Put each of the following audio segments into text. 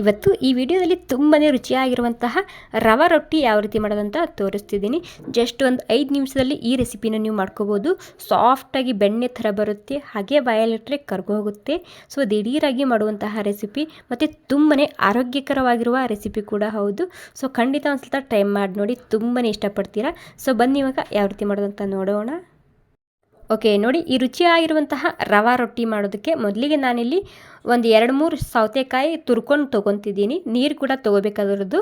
ಇವತ್ತು ಈ ವಿಡಿಯೋದಲ್ಲಿ ತುಂಬಾ ರುಚಿಯಾಗಿರುವಂತಹ ರವೆ ರೊಟ್ಟಿ ಯಾವ ರೀತಿ ಮಾಡೋದಂತ ತೋರಿಸ್ತಿದ್ದೀನಿ. ಜಸ್ಟ್ ಒಂದು ಐದು ನಿಮಿಷದಲ್ಲಿ ಈ ರೆಸಿಪಿನ ನೀವು ಮಾಡ್ಕೋಬೋದು. ಸಾಫ್ಟಾಗಿ ಬೆಣ್ಣೆ ಥರ ಬರುತ್ತೆ, ಹಾಗೆ ಬಾಯಲ್ಲಿಟ್ಟರೆ ಕರ್ಗೋಗುತ್ತೆ ಸೊ ದಿಢೀರಾಗಿ ಮಾಡುವಂತಹ ರೆಸಿಪಿ, ಮತ್ತು ತುಂಬಾ ಆರೋಗ್ಯಕರವಾಗಿರುವ ರೆಸಿಪಿ ಕೂಡ ಹೌದು. ಸೊ ಖಂಡಿತ ಒಂದು ಸಲ ಟ್ರೈ ಮಾಡಿ ನೋಡಿ ತುಂಬಾ ಇಷ್ಟಪಡ್ತೀರಾ? ಸೊ ಬನ್ನಿ ಇವಾಗ ಯಾವ ರೀತಿ ಮಾಡೋದಂತ ನೋಡೋಣ. ಓಕೆ, ನೋಡಿ, ಈ ರುಚಿಯಾಗಿರುವಂತಹ ರವಾ ರೊಟ್ಟಿ ಮಾಡೋದಕ್ಕೆ ಮೊದಲಿಗೆ ನಾನಿಲ್ಲಿ ಒಂದು ಎರಡು ಮೂರು ಸೌತೆಕಾಯಿ ತುರ್ಕೊಂಡು ತೊಗೊತಿದ್ದೀನಿ. ನೀರು ಕೂಡ ತೊಗೋಬೇಕಾದ್ರದ್ದು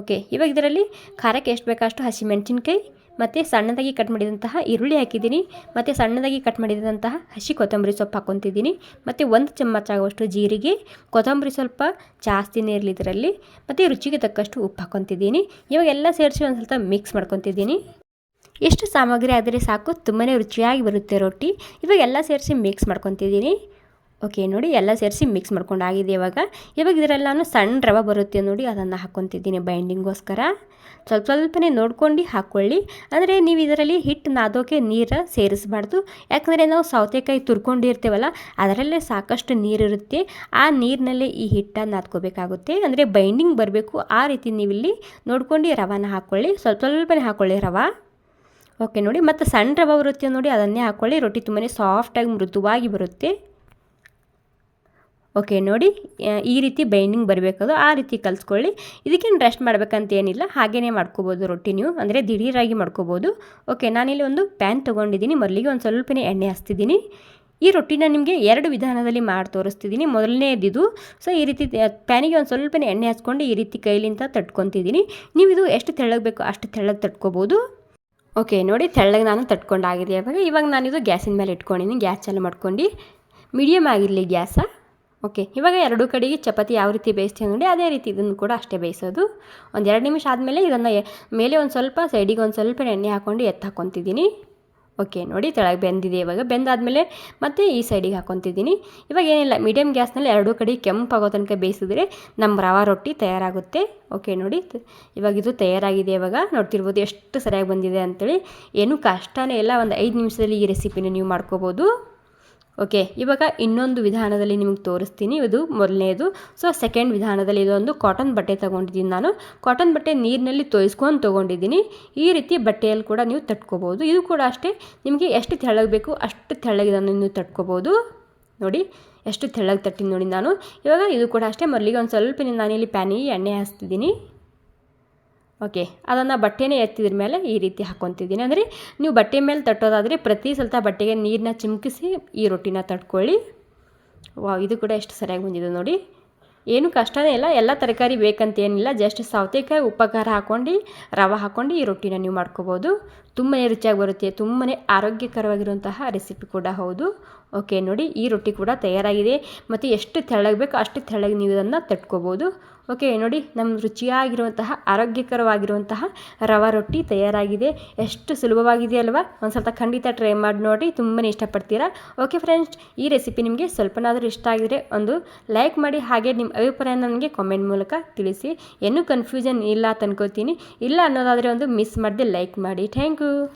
ಓಕೆ, ಇವಾಗ ಇದರಲ್ಲಿ ಖಾರಕ್ಕೆ ಎಷ್ಟು ಬೇಕಷ್ಟು ಹಸಿಮೆಣಸಿನ್ಕಾಯಿ ಮತ್ತು ಸಣ್ಣದಾಗಿ ಕಟ್ ಮಾಡಿದಂತಹ ಈರುಳ್ಳಿ ಹಾಕಿದ್ದೀನಿ. ಮತ್ತು ಸಣ್ಣದಾಗಿ ಕಟ್ ಮಾಡಿದಂತಹ ಹಸಿ ಕೊತ್ತಂಬರಿ ಸೊಪ್ಪು ಹಾಕ್ಕೊತಿದ್ದೀನಿ. ಮತ್ತು ಒಂದು ಚಮಚ ಆಗುವಷ್ಟು ಜೀರಿಗೆ, ಕೊತ್ತಂಬರಿ ಸ್ವಲ್ಪ ಜಾಸ್ತಿನೇ ಇರಲಿ ಇದರಲ್ಲಿ. ಮತ್ತು ರುಚಿಗೆ ತಕ್ಕಷ್ಟು ಉಪ್ಪು ಹಾಕ್ಕೊತಿದ್ದೀನಿ. ಇವಾಗೆಲ್ಲ ಸೇರಿಸಿ ಒಂದು ಸ್ವಲ್ಪ ಮಿಕ್ಸ್ ಮಾಡ್ಕೊತಿದ್ದೀನಿ. ಎಷ್ಟು ಸಾಮಗ್ರಿ ಆದರೆ ಸಾಕು ತುಂಬಾ ರುಚಿಯಾಗಿ ಬರುತ್ತೆ ರೊಟ್ಟಿ. ಇವಾಗ ಎಲ್ಲ ಸೇರಿಸಿ ಮಿಕ್ಸ್ ಮಾಡ್ಕೊತಿದ್ದೀನಿ. ಓಕೆ ನೋಡಿ ಎಲ್ಲ ಸೇರಿಸಿ ಮಿಕ್ಸ್ ಮಾಡ್ಕೊಂಡಾಗಿದೆ ಇವಾಗ. ಇವಾಗ ಇದರಲ್ಲಾನು ಸಣ್ಣ ರವೆ ಬರುತ್ತೆ ನೋಡಿ, ಅದನ್ನು ಹಾಕ್ಕೊತಿದ್ದೀನಿ ಬೈಂಡಿಂಗೋಸ್ಕರ ಸ್ವಲ್ಪ ಸ್ವಲ್ಪನೇ ನೋಡ್ಕೊಂಡು ಹಾಕ್ಕೊಳ್ಳಿ ಅಂದರೆ ನೀವು ಇದರಲ್ಲಿ ಹಿಟ್ಟು ನಾದೋಕೆ ನೀರು ಸೇರಿಸಬಾರ್ದು. ಯಾಕಂದರೆ ನಾವು ಸೌತೆಕಾಯಿ ತುರ್ಕೊಂಡಿರ್ತೇವಲ್ಲ, ಅದರಲ್ಲೇ ಸಾಕಷ್ಟು ನೀರಿರುತ್ತೆ ಆ ನೀರಿನಲ್ಲೇ ಈ ಹಿಟ್ಟನ್ನು ನಾದ್ಕೋಬೇಕಾಗುತ್ತೆ. ಅಂದರೆ ಬೈಂಡಿಂಗ್ ಬರಬೇಕು, ಆ ರೀತಿ ನೀವಿಲ್ಲಿ ನೋಡ್ಕೊಂಡು ರವಾನ ಹಾಕ್ಕೊಳ್ಳಿ ಸ್ವಲ್ಪ ಸ್ವಲ್ಪನೇ ಹಾಕ್ಕೊಳ್ಳಿ ರವೆ. ಓಕೆ ನೋಡಿ, ಮತ್ತು ಸಣ್ಣ ರವೆ ಬರುತ್ತೆ ನೋಡಿ, ಅದನ್ನೇ ಹಾಕ್ಕೊಳ್ಳಿ ರೊಟ್ಟಿ ತುಂಬಾ ಸಾಫ್ಟಾಗಿ ಮೃದುವಾಗಿ ಬರುತ್ತೆ. ಓಕೆ ನೋಡಿ ಈ ರೀತಿ ಬೈಂಡಿಂಗ್ ಬರಬೇಕದು. ಆ ರೀತಿ ಕಲಿಸ್ಕೊಳ್ಳಿ. ಇದಕ್ಕೇನು ರೆಸ್ಟ್ ಮಾಡಬೇಕಂತ ಏನಿಲ್ಲ. ಹಾಗೇ ಮಾಡ್ಕೋಬೋದು ರೊಟ್ಟಿ ನೀವು. ಅಂದರೆ ದಿಢೀರಾಗಿ ಮಾಡ್ಕೋಬೋದು. ಓಕೆ ನಾನಿಲ್ಲಿ ಒಂದು ಪ್ಯಾನ್ ತೊಗೊಂಡಿದ್ದೀನಿ. ಮೊದಲಿಗೆ ಒಂದು ಸ್ವಲ್ಪನೇ ಎಣ್ಣೆ ಹಚ್ತಿದ್ದೀನಿ ಈ ರೊಟ್ಟಿನ ನಿಮಗೆ ಎರಡು ವಿಧಾನದಲ್ಲಿ ಮಾಡಿ ತೋರಿಸ್ತಿದ್ದೀನಿ. ಮೊದಲನೇದಿದು. ಸೊ ಈ ರೀತಿ ಪ್ಯಾನಿಗೆ ಒಂದು ಸ್ವಲ್ಪನೇ ಎಣ್ಣೆ ಹಚ್ಕೊಂಡು ಈ ರೀತಿ ಕೈಲಿಂದ ತಟ್ಕೊತಿದ್ದೀನಿ. ನೀವು ಇದು ಎಷ್ಟು ತೆಳ್ಳಗೆ ಬೇಕು ಅಷ್ಟು ತೆಳ್ಳಗೆ ತಟ್ಕೋಬೋದು. ಓಕೆ, ನೋಡಿ ತೆಳ್ಳಗೆ ನಾನು ತಟ್ಕೊಂಡಾಗಿದೆ ಇವಾಗ? ಇವಾಗ ನಾನಿದು ಗ್ಯಾಸಿನ ಮೇಲೆ ಇಟ್ಕೊಂಡಿದ್ದೀನಿ ಗ್ಯಾಸ್ ಚಾಲು ಮಾಡ್ಕೊಂಡು. ಮೀಡಿಯಮ್ ಆಗಿರಲಿ ಗ್ಯಾಸ. ಓಕೆ, ಇವಾಗ ಎರಡು ಕಡೆಗೆ ಚಪಾತಿ ಯಾವ ರೀತಿ ಬೇಯಿಸ್ತೀವಿ ನೋಡಿ, ಅದೇ ರೀತಿ ಇದನ್ನು ಕೂಡ ಅಷ್ಟೇ ಬೇಯಿಸೋದು. ಒಂದು ಎರಡು ನಿಮಿಷ ಆದಮೇಲೆ ಇದನ್ನು ಮೇಲೆ ಒಂದು ಸ್ವಲ್ಪ ಸೈಡಿಗೆ ಒಂದು ಸ್ವಲ್ಪ ಎಣ್ಣೆ ಹಾಕ್ಕೊಂಡು ಎತ್ತು ಹಾಕ್ಕೊತಿದ್ದೀನಿ ಓಕೆ, ನೋಡಿ ತೆಳಗೆ ಬೆಂದಿದೆ ಇವಾಗ. ಬೆಂದಾದಮೇಲೆ ಮತ್ತೆ ಈ ಸೈಡಿಗೆ ಹಾಕೊತಿದ್ದೀನಿ. ಇವಾಗ ಏನಿಲ್ಲ ಮೀಡಿಯಮ್ ಗ್ಯಾಸ್ನಲ್ಲಿ ಎರಡೂ ಕಡೆ ಕೆಂಪಾಗೋ ತನಕ ಬೇಯಿಸಿದ್ರೆ ನಮ್ಮ ರವಾ ರೊಟ್ಟಿ ತಯಾರಾಗುತ್ತೆ. ಓಕೆ, ನೋಡಿ ಇವಾಗ ಇದು ತಯಾರಾಗಿದೆ ಇವಾಗ. ನೋಡ್ತಿರ್ಬೋದು ಎಷ್ಟು ಸರಿಯಾಗಿ ಬಂದಿದೆ ಅಂಥೇಳಿ ಏನೂ ಕಷ್ಟನೇ ಇಲ್ಲ, ಒಂದು ಐದು ನಿಮಿಷದಲ್ಲಿ ಈ ರೆಸಿಪಿನ ನೀವು ಮಾಡ್ಕೋಬೋದು. ಓಕೆ ಇವಾಗ ಇನ್ನೊಂದು ವಿಧಾನದಲ್ಲಿ ನಿಮಗೆ ತೋರಿಸ್ತೀನಿ. ಇದು ಮೊದಲನೇದು. ಸೊ ಸೆಕೆಂಡ್ ವಿಧಾನದಲ್ಲಿ ಇದೊಂದು ಕಾಟನ್ ಬಟ್ಟೆ ತೊಗೊಂಡಿದ್ದೀನಿ ನಾನು. ಕಾಟನ್ ಬಟ್ಟೆ ನೀರಿನಲ್ಲಿ ತೋಯಿಸ್ಕೊಂಡು ತೊಗೊಂಡಿದ್ದೀನಿ. ಈ ರೀತಿ ಬಟ್ಟೆಯಲ್ಲಿ ಕೂಡ ನೀವು ತಟ್ಕೋಬೋದು. ಇದು ಕೂಡ ಅಷ್ಟೇ. ನಿಮಗೆ ಎಷ್ಟು ತೆಳ್ಳಗೆ ಬೇಕು ಅಷ್ಟು ತೆಳ್ಳಗಿದನ್ನು ನೀವು ತಟ್ಕೋಬೋದು. ನೋಡಿ, ಎಷ್ಟು ತೆಳ್ಳಗೆ ತಟ್ಟಿನಿ ನೋಡಿ ನಾನು. ಇವಾಗ ಇದು ಕೂಡ ಅಷ್ಟೇ. ಮೊದಲಿಗೆ ಒಂದು ಸ್ವಲ್ಪ ನಾನಿಲ್ಲಿ ಪ್ಯಾನಿ ಎಣ್ಣೆ ಹಾಸ್ತಿದ್ದೀನಿ. ಓಕೆ, ಅದನ್ನು ಬಟ್ಟೆನೇ ಎತ್ತಿದ್ರ ಮೇಲೆ ಈ ರೀತಿ ಹಾಕ್ಕೊತಿದ್ದೀನಿ ಅಂದರೆ ನೀವು ಬಟ್ಟೆ ಮೇಲೆ ತಟ್ಟೋದಾದರೆ ಪ್ರತಿ ಸ್ವಲ್ಪ ಬಟ್ಟೆಗೆ ನೀರನ್ನ ಚಿಮುಕಿಸಿ ಈ ರೊಟ್ಟಿನ ತಟ್ಕೊಳ್ಳಿ. ವಾ ಇದು ಕೂಡ ಎಷ್ಟು ಸರಿಯಾಗಿ ಬಂದಿದೆ ನೋಡಿ. ಏನು ಕಷ್ಟನೇ ಇಲ್ಲ, ಎಲ್ಲ ತರಕಾರಿ ಬೇಕಂತ ಏನಿಲ್ಲ, ಜಸ್ಟ್ ಸೌತೆಕಾಯಿ ಉಪ್ಪು ಹಾಕ್ಕೊಂಡು ರವೆ ಹಾಕ್ಕೊಂಡು ಈ ರೊಟ್ಟಿನ ನೀವು ಮಾಡ್ಕೋಬೋದು. ತುಂಬಾ ರುಚಿಯಾಗಿ ಬರುತ್ತೆ ತುಂಬಾ ಆರೋಗ್ಯಕರವಾಗಿರುವಂತಹ ರೆಸಿಪಿ ಕೂಡ ಹೌದು. ಓಕೆ ನೋಡಿ, ಈ ರೊಟ್ಟಿ ಕೂಡ ತಯಾರಾಗಿದೆ. ಮತ್ತು ಎಷ್ಟು ತೆಳ್ಳಗೆ ಬೇಕೋ ಅಷ್ಟು ತೆಳ್ಳಗೆ ನೀವು ಇದನ್ನು ತಟ್ಕೋಬೋದು. ಓಕೆ ನೋಡಿ ನಮ್ಮ ರುಚಿಯಾಗಿರುವಂತಹ, ಆರೋಗ್ಯಕರವಾಗಿರುವಂತಹ ರವಾ ರೊಟ್ಟಿ ತಯಾರಾಗಿದೆ. ಎಷ್ಟು ಸುಲಭವಾಗಿದೆ ಅಲ್ವಾ? ಒಂದು ಸ್ವಲ್ಪ ಖಂಡಿತ ಟ್ರೈ ಮಾಡಿ ನೋಡಿ ತುಂಬಾ ಇಷ್ಟಪಡ್ತೀರಾ? ಓಕೆ ಫ್ರೆಂಡ್ಸ್ ಈ ರೆಸಿಪಿ ನಿಮಗೆ ಸ್ವಲ್ಪನಾದರೂ ಇಷ್ಟ ಆಗಿದರೆ ಒಂದು ಲೈಕ್ ಮಾಡಿ, ಹಾಗೆ ನಿಮ್ಮ ಅಭಿಪ್ರಾಯ ನನಗೆ ಕಾಮೆಂಟ್ ಮೂಲಕ ತಿಳಿಸಿ. ಏನೂ ಕನ್ಫ್ಯೂಷನ್ ಇಲ್ಲ ಅಂತ ಅನ್ಕೋತೀನಿ. ಇಲ್ಲ ಅನ್ನೋದಾದರೆ ಒಂದು ಮಿಸ್ ಮಾಡದೆ ಲೈಕ್ ಮಾಡಿ. Thank you thank you